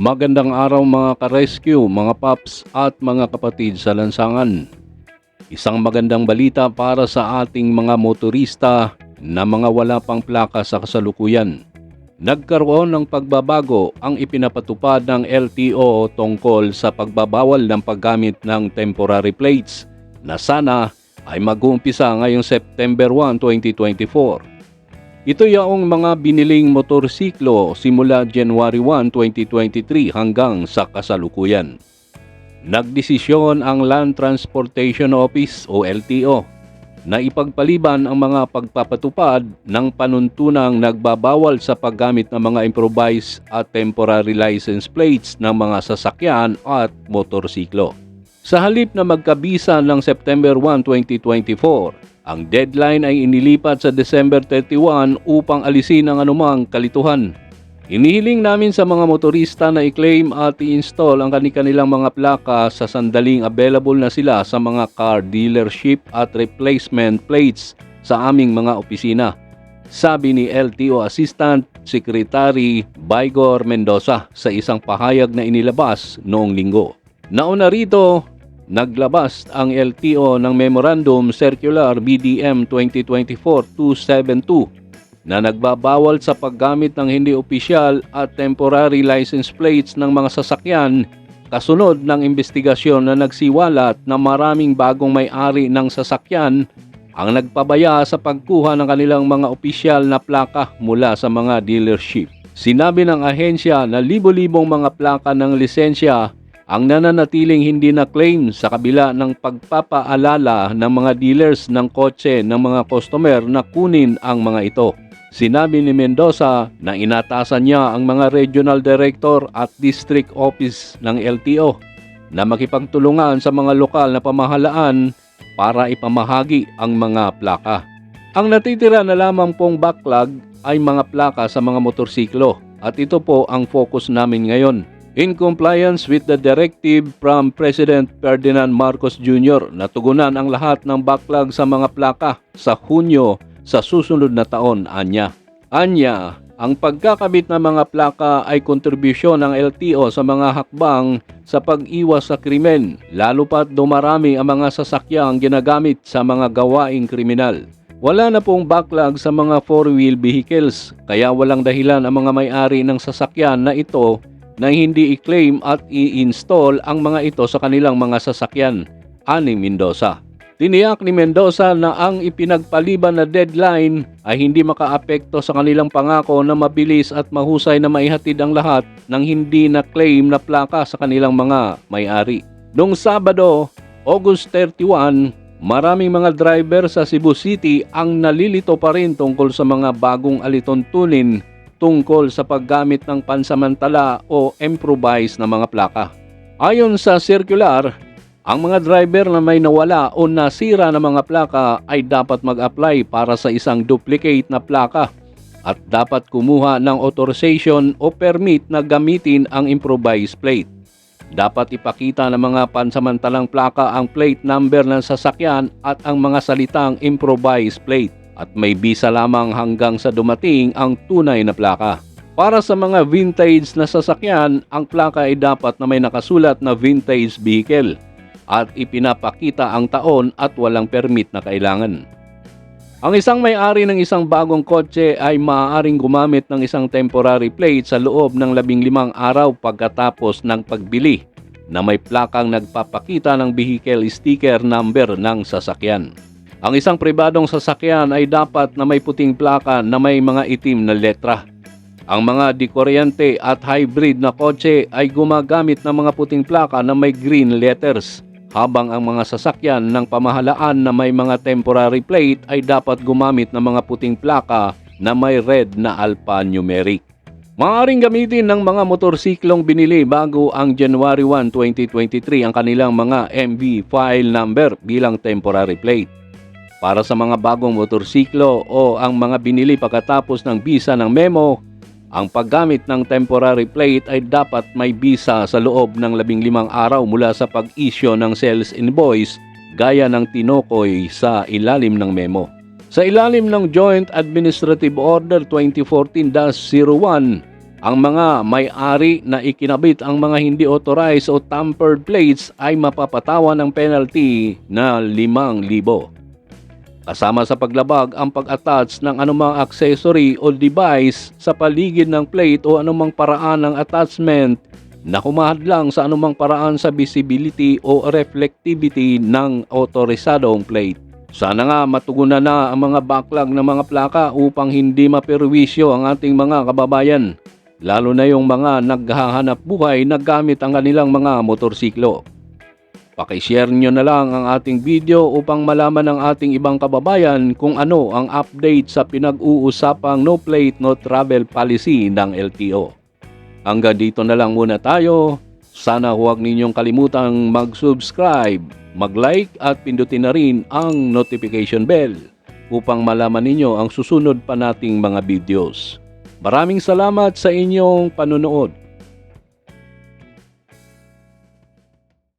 Magandang araw mga ka-rescue, mga paps at mga kapatid sa lansangan. Isang magandang balita para sa ating mga motorista na mga wala pang plaka sa kasalukuyan. Nagkaroon ng pagbabago ang ipinapatupad ng LTO tungkol sa pagbabawal ng paggamit ng temporary plates na sana ay mag-uumpisa ngayong September 1, 2024. Ito yaong mga biniling motorsiklo simula January 1, 2023 hanggang sa kasalukuyan. Nagdesisyon ang Land Transportation Office o LTO na ipagpaliban ang mga pagpapatupad ng panuntunang nagbabawal sa paggamit ng mga improvised at temporary license plates ng mga sasakyan at motorsiklo. Sa halip na magkabisa ng September 1, 2024, ang deadline ay inilipat sa December 31 upang alisin ang anumang kalituhan. Inihiling namin sa mga motorista na i-claim at i-install ang kanilang mga plaka sa sandaling available na sila sa mga car dealership at replacement plates sa aming mga opisina. Sabi ni LTO Assistant Secretary Baigor Mendoza sa isang pahayag na inilabas noong linggo. Nauna rito, naglabas ang LTO ng Memorandum Circular BDM 2024-272 na nagbabawal sa paggamit ng hindi opisyal at temporary license plates ng mga sasakyan kasunod ng investigasyon na nagsiwalat na maraming bagong may-ari ng sasakyan ang nagpabaya sa pagkuha ng kanilang mga opisyal na plaka mula sa mga dealership. Sinabi ng ahensya na libo-libong mga plaka ng lisensya ang nananatiling hindi na claim sa kabila ng pagpapaalala ng mga dealers ng kotse ng mga customer na kunin ang mga ito. Sinabi ni Mendoza na inatasan niya ang mga regional director at district office ng LTO na makipagtulungan sa mga lokal na pamahalaan para ipamahagi ang mga plaka. Ang natitira na lamang pong backlog ay mga plaka sa mga motorsiklo at ito po ang focus namin ngayon. In compliance with the directive from President Ferdinand Marcos Jr. na tugunan ang lahat ng backlog sa mga plaka sa Hunyo sa susunod na taon, Anya. Anya, ang pagkakabit ng mga plaka ay kontribusyon ng LTO sa mga hakbang sa pag-iwas sa krimen, lalo pat dumarami ang mga sasakyang ginagamit sa mga gawaing kriminal. Wala na pong backlog sa mga four-wheel vehicles, kaya walang dahilan ang mga may-ari ng sasakyan na ito na hindi i-claim at i-install ang mga ito sa kanilang mga sasakyan. Ani Mendoza. Tiniyak ni Mendoza na ang ipinagpaliban na deadline ay hindi makaapekto sa kanilang pangako na mabilis at mahusay na maihatid ang lahat ng hindi na claim na plaka sa kanilang mga may-ari. Noong Sabado, August 31, maraming mga driver sa Cebu City ang nalilito pa rin tungkol sa mga bagong alituntunin tungkol sa paggamit ng pansamantala o improvised na mga plaka. Ayon sa circular, ang mga driver na may nawala o nasira na mga plaka ay dapat mag-apply para sa isang duplicate na plaka at dapat kumuha ng authorization o permit na gamitin ang improvised plate. Dapat ipakita ng mga pansamantalang plaka ang plate number ng sasakyan at ang mga salitang improvised plate at may bisa lamang hanggang sa dumating ang tunay na plaka. Para sa mga vintage na sasakyan, ang plaka ay dapat na may nakasulat na vintage vehicle at ipinapakita ang taon at walang permit na kailangan. Ang isang may-ari ng isang bagong kotse ay maaaring gumamit ng isang temporary plate sa loob ng 15 araw pagkatapos ng pagbili na may plakang nagpapakita ng vehicle sticker number ng sasakyan. Ang isang pribadong sasakyan ay dapat na may puting plaka na may mga itim na letra. Ang mga dikoryente at hybrid na kotse ay gumagamit ng mga puting plaka na may green letters habang ang mga sasakyan ng pamahalaan na may mga temporary plate ay dapat gumamit ng mga puting plaka na may red na alphanumeric. Maaring gamitin ng mga motorsiklong binili bago ang January 1, 2023 ang kanilang mga MV file number bilang temporary plate. Para sa mga bagong motorsiklo o ang mga binili pagkatapos ng bisa ng memo, ang paggamit ng temporary plate ay dapat may bisa sa loob ng 15 araw mula sa pag-issue ng sales invoice gaya ng tinukoy sa ilalim ng memo. Sa ilalim ng Joint Administrative Order 2014-01, Ang mga may-ari na ikinabit ang mga hindi authorized o tampered plates ay mapapatawan ng penalty na 5,000. Kasama sa paglabag ang pag-attach ng anumang accessory o device sa paligid ng plate o anumang paraan ng attachment na kumahadlang sa anumang paraan sa visibility o reflectivity ng autorisadong plate. Sana nga matugunan na ang mga backlog ng mga plaka upang hindi maperwisyo ang ating mga kababayan, lalo na yung mga naghahanap buhay na gamit ang kanilang mga motorsiklo. Pakishare nyo na lang ang ating video upang malaman ng ating ibang kababayan kung ano ang update sa pinag-uusapang no plate no travel policy ng LTO. Hanggang dito na lang muna tayo. Sana huwag ninyong kalimutang mag-subscribe, mag-like at pindutin na rin ang notification bell upang malaman ninyo ang susunod pa nating mga videos. Maraming salamat sa inyong panunood.